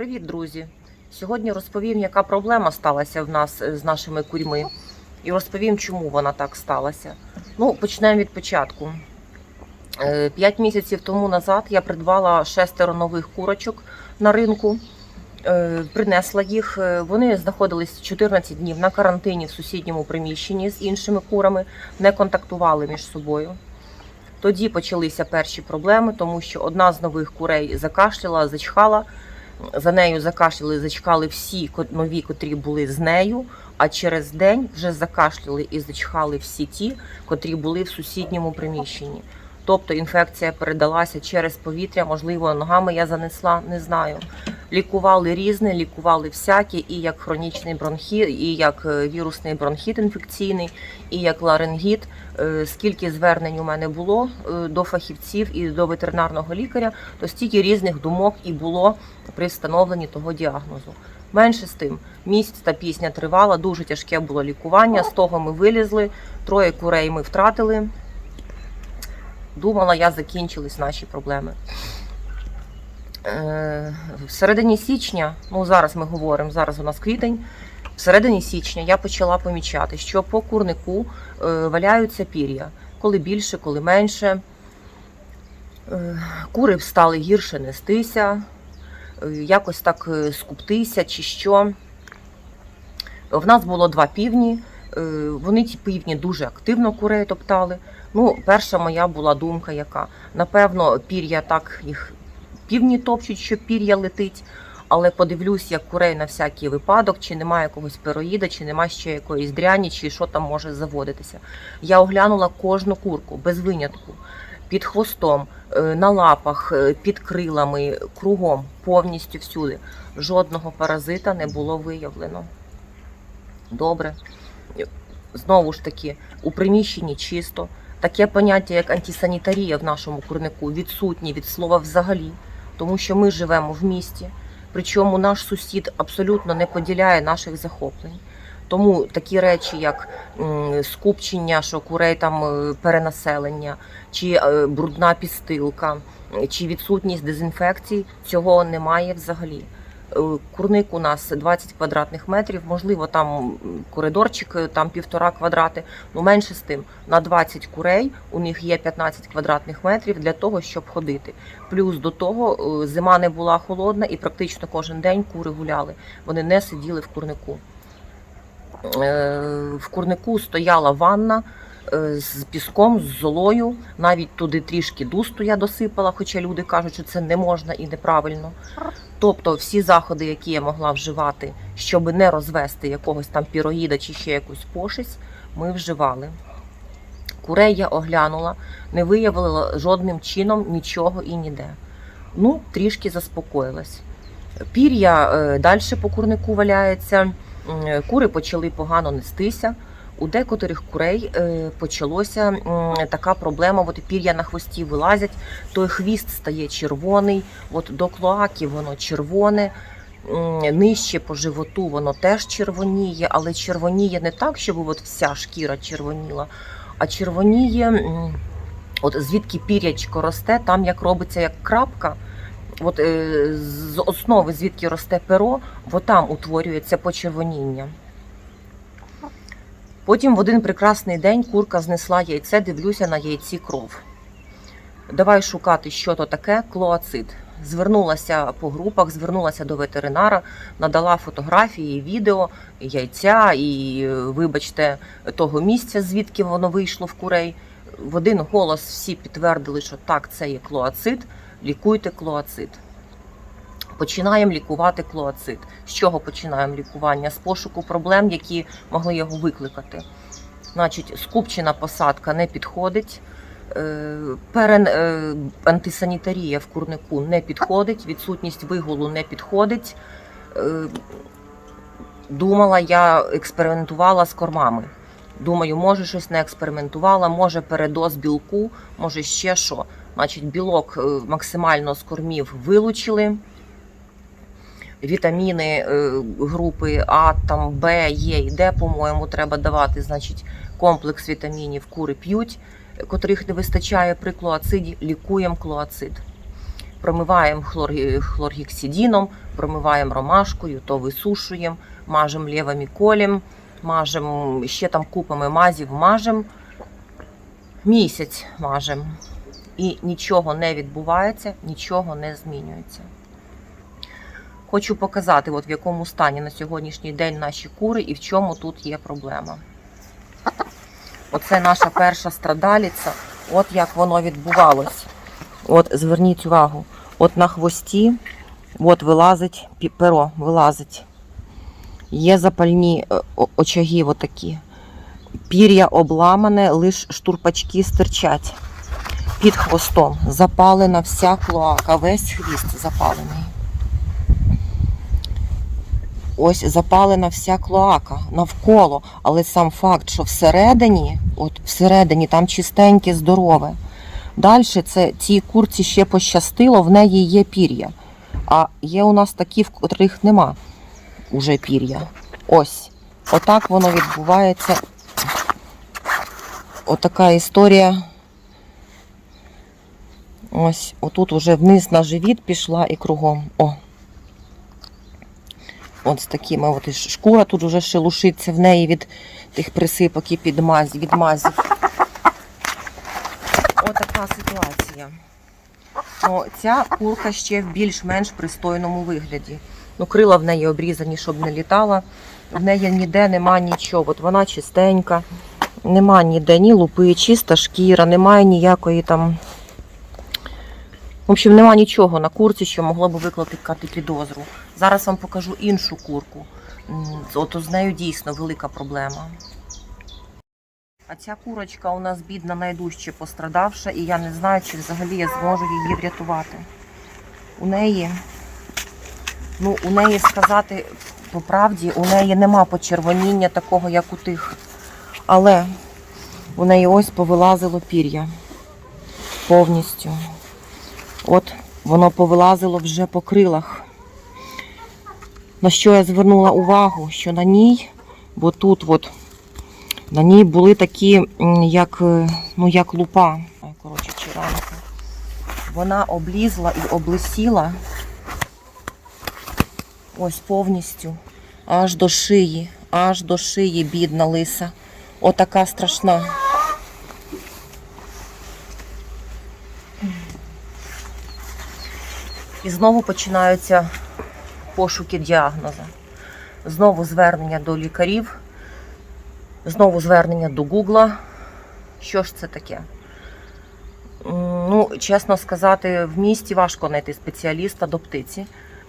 Привіт, друзі! Сьогодні розповім, яка проблема сталася в нас е, з нашими курьми, і розповім, чому вона так сталася. Ну, почнемо від початку. Е, П'ять місяців тому назад я придбала шестеро нових курочок на ринку. Е, Принесла їх. Вони знаходились 14 днів на карантині в сусідньому приміщенні з іншими курами, не контактували між собою. Тоді почалися перші проблеми, тому що одна з нових курей закашляла, зачхала. За нею закашляли, зачхали всі нові, котрі були з нею. А через день вже закашляли і зачхали всі ті, котрі були в сусідньому приміщенні. Тобто інфекція передалася через повітря, можливо, ногами я занесла, не знаю. Лікували різне, лікували всяке, і як хронічний бронхіт, і як е, вірусний бронхіт інфекційний, і як ларингіт. Е, Скільки звернень у мене було е, до фахівців і до ветеринарного лікаря, то стільки різних думок і було при встановленні того діагнозу. Менше з тим, місяць та пісня тривала, дуже тяжке було лікування. З того ми вилізли, троє курей ми втратили. Думала, я закінчились наші проблеми. Е, В середині січня, ну зараз ми говоримо, зараз у нас квітень. В середині січня я почала помічати, що по курнику е, валяються пір'я. Коли більше, коли менше. Е, Кури стали гірше нестися, якось так скуптися чи що. В нас було два півні. Вони ті півні дуже активно курей топтали. Ну, перша моя була думка, яка напевно пір'я так їх півні топчуть, що пір'я летить. Але подивлюсь, як курей на всякий випадок, чи немає якогось пероїда, чи немає ще якоїсь дряні, чи що там може заводитися. Я оглянула кожну курку без винятку, під хвостом, е, на лапах, е, під крилами, кругом, повністю всюди. Жодного паразита не було виявлено. Добре. Знову ж таки, у приміщенні чисто. Таке поняття, як антисанітарія в нашому курнику, відсутнє від слова взагалі, тому що ми живемо в місті. Причому наш сусід абсолютно не поділяє наших захоплень. Тому такі речі, як скупчення, що курей там е, перенаселення, чи е, брудна підстилка, е, чи відсутність дезінфекції, цього немає взагалі. Е, Курник у нас 20 квадратних метрів, можливо, там коридорчик, е, там півтора квадрати. Ну менше з тим, на 20 курей у них є 15 квадратних метрів для того, щоб ходити. Плюс до того е, зима не була холодна і практично кожен день кури гуляли. Вони не сиділи в курнику. В курнику стояла ванна з піском, з золою. Навіть туди трішки дусту я досипала, хоча люди кажуть, що це не можна і неправильно. Тобто всі заходи, які я могла вживати, щоб не розвести якогось там піроїда чи ще якусь пошесть, ми вживали. Курей я оглянула, не виявила жодним чином нічого і ніде. Ну, трішки заспокоїлась. Пір'я е, далі по курнику валяється. Кури почали погано нестися. У декотрих курей е, почалося така проблема, от пір'я на хвості вилазять, той хвіст стає червоний, от до клоаки воно червоне, нижче по животу воно теж червоніє, але червоніє не так, щоб от вся шкіра червоніла, а червоніє, от звідки пір'ячко росте, там як робиться як крапка. От е, з основи, звідки росте перо, от там утворюється почервоніння. Потім в один прекрасний день курка знесла яйце, дивлюся на яйці кров. Давай шукати, що то таке клоацид. Звернулася по групах, звернулася до ветеринара, надала фотографії, відео яйця і, вибачте, того місця, звідки воно вийшло в курей. В один голос всі підтвердили, що так, це є клоацид. Лікуйте клоацид. Починаємо лікувати клоацид. З чого починаємо лікування? З пошуку проблем, які могли його викликати. Значить, скупчена посадка не підходить. е, Перен, е, антисанітарія в курнику не підходить, відсутність вигулу не підходить. Е, Думала, я експериментувала з кормами. Думаю, може щось не експериментувала, може передоз білку, може ще що. Значить, білок максимально з кормів вилучили. Вітаміни е, групи А, там Б, Е і Д, по-моєму, треба давати. Значить, комплекс вітамінів кури п'ють, котрих не вистачає при клоациді, лікуємо клоацид. Промиваємо хлор- хлоргексидином, промиваємо ромашкою, то висушуємо, мажемо лівими колем, мажемо ще там купами мазів, мажемо. Місяць мажемо. І нічого не відбувається, нічого не змінюється. Хочу показати, от в якому стані на сьогоднішній день наші кури і в чому тут є проблема. Оце наша перша страдаліця. От як воно відбувалось. От зверніть увагу, от на хвості от вилазить перо, вилазить. Є запальні е, очаги отакі. Пір'я обламане, лиш штурпачки стирчать. Під хвостом запалена вся клоака, весь хвіст запалений. Ось запалена вся клоака навколо, але сам факт, що всередині, от всередині там чистеньке, здорове. Далі це цій курці ще пощастило, в неї є пір'я. А є у нас такі, в котрих нема уже пір'я. Ось. Отак воно відбувається. Отака історія. Ось, отут уже вниз на живіт пішла і кругом. О. От з такими от шкура тут уже шелушиться в неї від тих присипок і підмазів, відмазів. Отака ситуація. Ну, ця курка ще в більш-менш пристойному вигляді. Ну, крила в неї обрізані, щоб не літала. В неї ніде нема нічого. От вона чистенька, нема ніде ні лупи, чиста шкіра, немає ніякої там. В общем, нема нічого на курці, що могло б викликати підозру. Зараз вам покажу іншу курку. От з нею дійсно велика проблема. А ця курочка у нас бідна найдужче пострадавша, і я не знаю, чи взагалі я зможу її врятувати. У неї, ну, у неї сказати по правді, у неї нема почервоніння такого, як у тих. Але у неї ось повилазило пір'я повністю. От воно повилазило вже по крилах. На що я звернула увагу, що на ній, бо тут от на ній були такі, як, е, ну, як лупа. Коротше, чи ранка. Вона облізла і облисіла ось повністю, аж до шиї, аж до шиї, бідна лиса. Отака страшна. І знову починаються пошуки діагноза. Знову звернення до лікарів. Знову звернення до Гугла. Що ж це таке? Ну, чесно сказати, в місті важко знайти спеціаліста до птиці,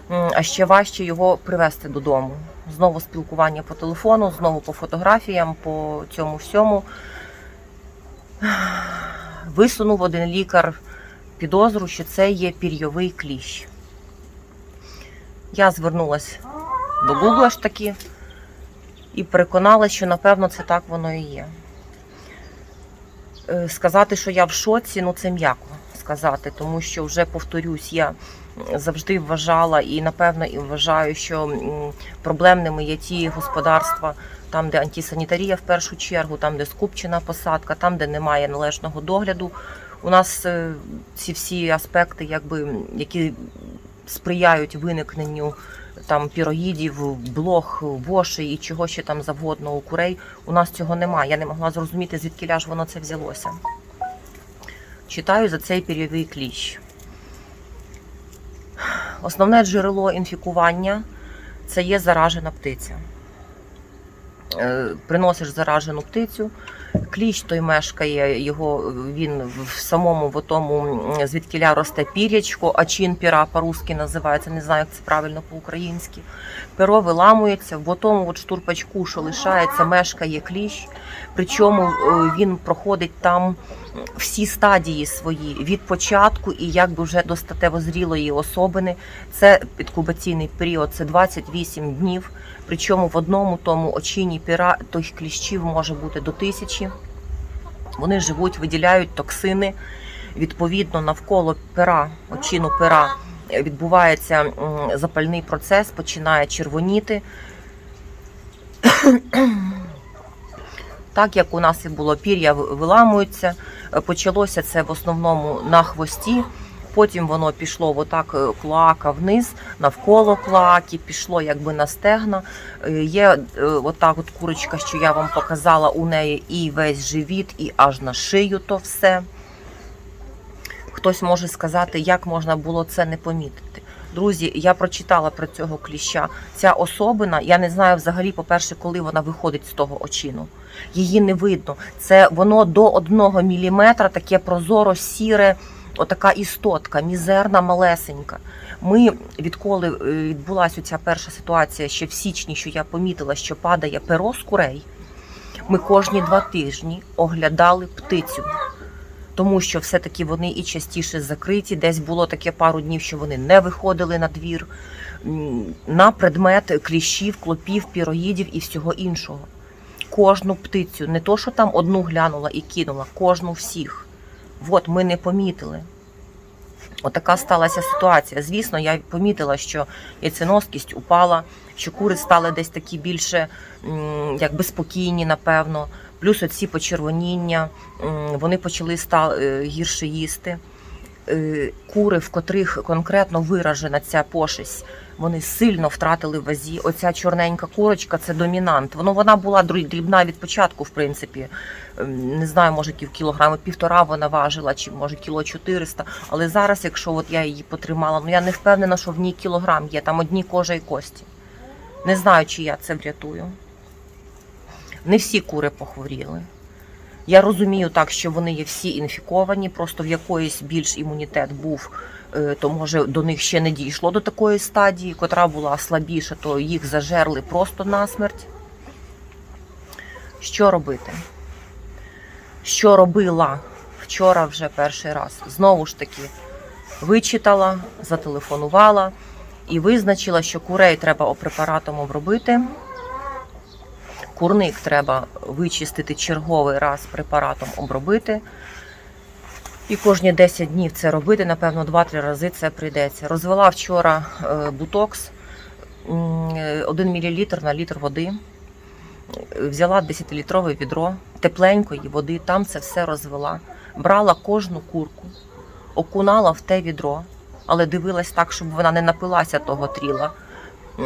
а ще важче його привезти додому. Знову спілкування по телефону, знову по фотографіям, по цьому всьому. Висунув один лікар підозру, що це є пір'йовий кліщ. Я звернулася до Гугла ж таки і переконалася, що напевно це так воно і є. Е, Сказати, що я в шоці, ну це м'яко сказати, тому що вже повторюсь, я завжди вважала і напевно і вважаю, що проблемними є ті господарства, там, де антисанітарія в першу чергу, там, де скупчена посадка, там, де немає належного догляду. У нас е, ці всі аспекти, якби, які сприяють виникненню там пірогідів, блох, вошей і чого ще там завгодно у курей. У нас цього немає. Я не могла зрозуміти, звідки ж воно це взялося. Читаю за цей пір'євий кліщ. Основне джерело інфікування це є заражена птиця. Е, Приносиш заражену птицю, кліщ той мешкає, його він в самому в тому, звідкіля росте пірячко, а чин піра по-русски називається, не знаю, як це правильно по-українськи. Перо виламується, в тому от штурпачку, що лишається, мешкає кліщ. Причому е, він проходить там всі стадії свої від початку і якби вже до статево зрілої особини. Це підкубаційний період, це 28 днів. Причому в одному тому очині піра тих кліщів може бути до тисячі. Вони живуть, виділяють токсини. Відповідно, навколо пера, очину пера відбувається запальний процес, починає червоніти. Так як у нас і було пір'я виламується, е, почалося це в основному на хвості. Потім воно пішло отак е, клоака вниз, навколо клоаки, пішло якби на стегна. Е, Є е, отак от курочка, що я вам показала, у неї і весь живіт, і аж на шию то все. Хтось може сказати, як можна було це не помітити. Друзі, я прочитала про цього кліща. Ця особина, я не знаю взагалі, по-перше, коли вона виходить з того очину. Її не видно. Це воно до одного міліметра, таке прозоро сіре, отака істотка, мізерна, малесенька. Ми, відколи е, відбулася ця перша ситуація, ще в січні, що я помітила, що падає перо з курей, ми кожні два тижні оглядали птицю тому що все-таки вони і частіше закриті. Десь було таке пару днів, що вони не виходили на двір на предмет кліщів, клопів, піроїдів і всього іншого. Кожну птицю, не то, що там одну глянула і кинула, кожну всіх. От ми не помітили. Отака сталася ситуація. Звісно, я помітила, що яйценоскість упала, що кури стали десь такі більше якби спокійні, напевно. Плюс оці почервоніння, вони почали е, гірше їсти. Е, Кури, в котрих конкретно виражена ця пошесть, вони сильно втратили вазі. Оця чорненька курочка це домінант. Воно вона була дрібна від початку, в принципі. Ем, Не знаю, може ків- кілограми півтора вона важила, чи може кіло 400. Але зараз, якщо от я її потримала, ну я не впевнена, що в ній кілограм є, там одні кожа і кості. Не знаю, чи я це врятую. Не всі кури похворіли. Я розумію так, що вони є всі інфіковані, просто в якоїсь більш імунітет був, е, то може до них ще не дійшло до такої стадії, котра була слабіша, то їх зажерли просто насмерть. Що робити? Що робила вчора вже перший раз? Знову ж таки, вичитала, зателефонувала і визначила, що курей треба препаратом обробити. Курник треба вичистити черговий раз препаратом обробити. І кожні 10 днів це робити, напевно, 2-3 рази це прийдеться. Розвела вчора е, бутокс 1 мл на літр води. Взяла 10-літрове відро тепленької води, там це все розвела. Брала кожну курку, окунала в те відро, але дивилась так, щоб вона не напилася того тріла,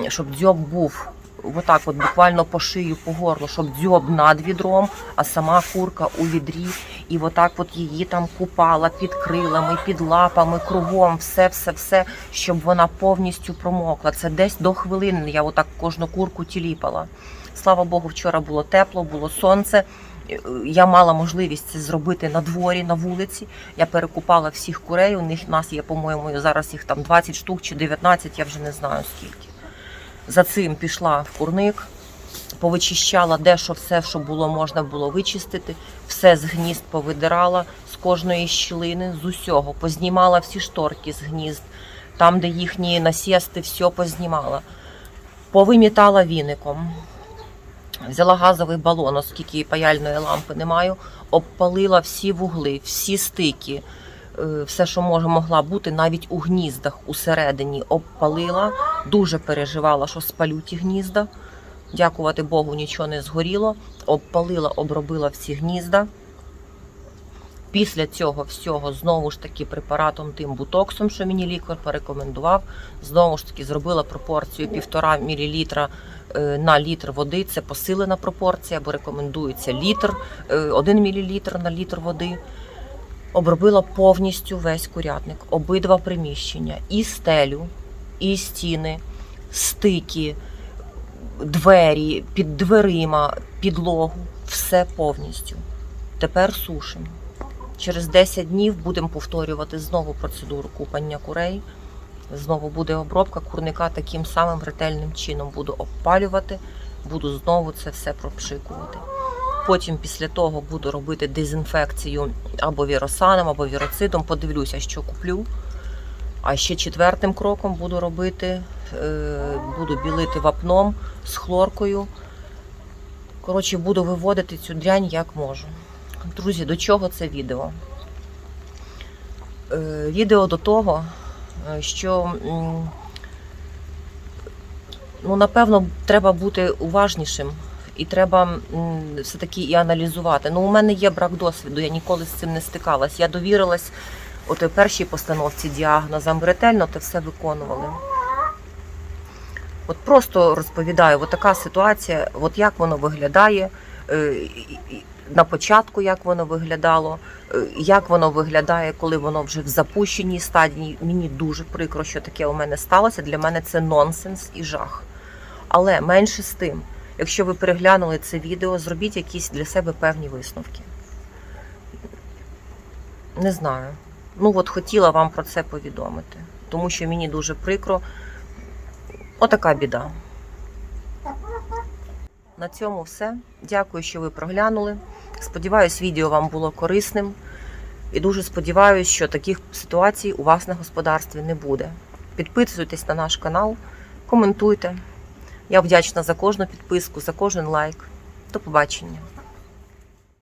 щоб дзьоб був отак, от буквально по шию, по горлу, щоб дзьоб над відром, а сама курка у відрі. І отак от її там купала під крилами, під лапами, кругом, все, все, все, щоб вона повністю промокла. Це десь до хвилини. Я отак кожну курку тіліпала. Слава Богу, вчора було тепло, було сонце. Я мала можливість це зробити на дворі, на вулиці. Я перекупала всіх курей. У них нас є, по-моєму, зараз їх там 20 штук чи 19, я вже не знаю скільки. За цим пішла в курник, повичищала де що все, що було, можна було вичистити, все з гнізд повидирала з кожної щілини, з усього, познімала всі шторки з гнізд, там, де їхні насісти, все познімала. Повимітала віником. Взяла газовий балон, оскільки паяльної лампи не маю, обпалила всі вугли, всі стики, е, все, що могла бути, навіть у гніздах усередині обпалила. Дуже переживала, що спалю ті гнізда. Дякувати Богу, нічого не згоріло. Обпалила, обробила всі гнізда. Після цього всього знову ж таки препаратом тим бутоксом, що мені лікар порекомендував, знову ж таки зробила пропорцію 1,5 мл е, на літр води. Це посилена пропорція, бо рекомендується літр, е, 1 мл на літр води. Обробила повністю весь курятник, обидва приміщення, і стелю, і стіни, стики, двері, під дверима, підлогу, все повністю. Тепер сушимо. Через 10 днів будемо повторювати знову процедуру купання курей. Знову буде обробка курника таким самим ретельним чином. Буду обпалювати, буду знову це все пропшикувати. Потім після того буду робити дезінфекцію або віросаном, або віроцидом. Подивлюся, що куплю. А ще четвертим кроком буду робити, е, буду білити вапном з хлоркою. Коротше, буду виводити цю дрянь як можу. Друзі, до чого це відео? Е, Відео до того, е, що ну, напевно треба бути уважнішим і треба все-таки і аналізувати. Ну, у мене є брак досвіду, я ніколи з цим не стикалась. Я довірилась у той першій постановці діагноза, ми ретельно те все виконували. От просто розповідаю, от така ситуація, от як воно виглядає, е, на початку як воно виглядало, е, як воно виглядає, коли воно вже в запущеній стадії. Мені дуже прикро, що таке у мене сталося. Для мене це нонсенс і жах. Але менше з тим, якщо ви переглянули це відео, зробіть якісь для себе певні висновки. Не знаю. Ну от хотіла вам про це повідомити, тому що мені дуже прикро. Отака біда. На цьому все. Дякую, що ви проглянули. Сподіваюсь, відео вам було корисним. І дуже сподіваюся, що таких ситуацій у вас на господарстві не буде. Підписуйтесь на наш канал, коментуйте. Я вдячна за кожну підписку, за кожен лайк. До побачення.